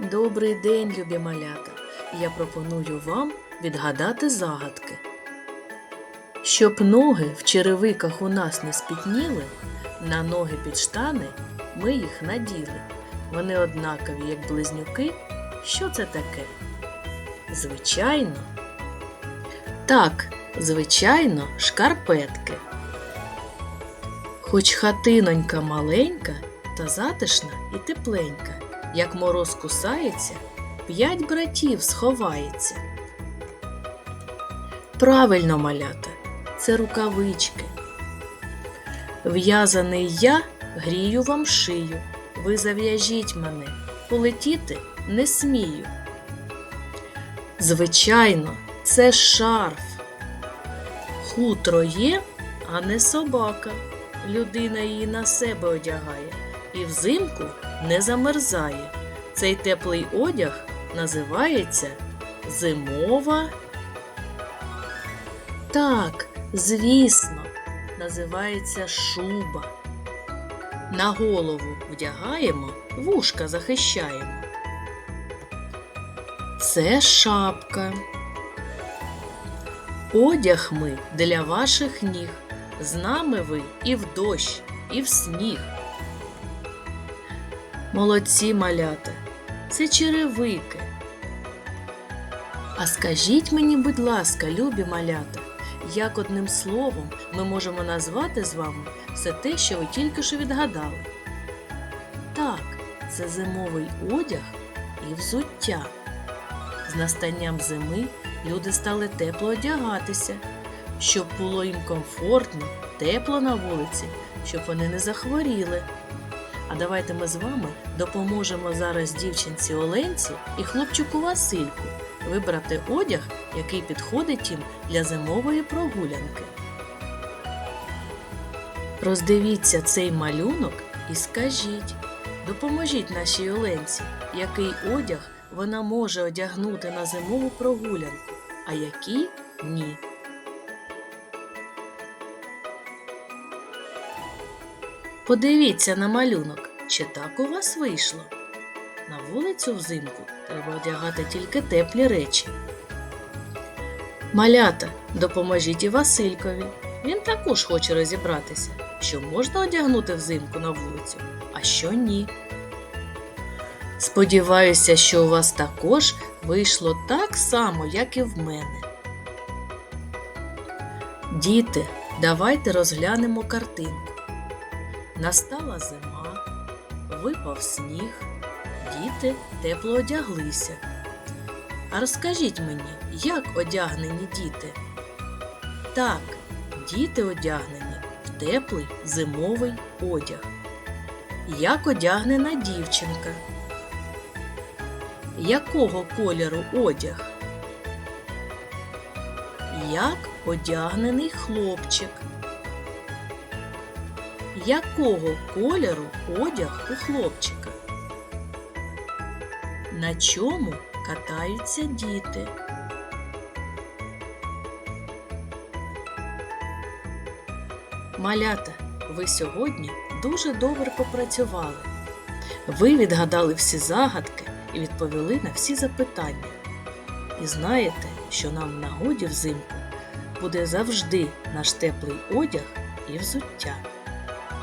Добрий день, любі малята! Я пропоную вам відгадати загадки. Щоб ноги в черевиках у нас не спітніли, на ноги під штани ми їх наділи. Вони однакові, як близнюки. Що це таке? Звичайно. Так, звичайно, шкарпетки. Хоч хатинонька маленька, та затишна і тепленька, як мороз кусається, п'ять братів сховається. Правильно, малята, це рукавички. В'язаний я грію вам шию. Ви зав'яжіть мене, полетіти не смію. Звичайно, це шарф. Хутро є, а не собака. Людина її на себе одягає і взимку не замерзає. Цей теплий одяг називається зимова. Так, звісно, називається шуба. На голову вдягаємо, вушка захищаємо. Це шапка. Одяг ми для ваших ніг. З нами ви і в дощ, і в сніг. Молодці малята, це черевики. А скажіть мені, будь ласка, любі малята, як одним словом ми можемо назвати з вами все те, що ви тільки що відгадали? Так, це зимовий одяг і взуття. З настанням зими люди стали тепло одягатися, щоб було їм комфортно, тепло на вулиці, щоб вони не захворіли. А давайте ми з вами допоможемо зараз дівчинці Оленці і хлопчику Васильку вибрати одяг, який підходить їм для зимової прогулянки. Роздивіться цей малюнок і скажіть, допоможіть нашій Оленці, який одяг вона може одягнути на зимову прогулянку, а який ні. Подивіться на малюнок, чи так у вас вийшло. На вулицю взимку треба одягати тільки теплі речі. Малята, допоможіть і Василькові. Він також хоче розібратися, що можна одягнути взимку на вулицю, а що ні. Сподіваюся, що у вас також вийшло так само, як і в мене. Діти, давайте розглянемо картинку. Настала зима, випав сніг, діти тепло одяглися. А розкажіть мені, як одягнені діти? Так, діти одягнені в теплий зимовий одяг. Як одягнена дівчинка? Якого кольору одяг? Як одягнений хлопчик? Якого кольору одяг у хлопчика? На чому катаються діти? Малята, ви сьогодні дуже добре попрацювали. Ви відгадали всі загадки і відповіли на всі запитання. І знаєте, що нам в нагоді взимку буде завжди наш теплий одяг і взуття.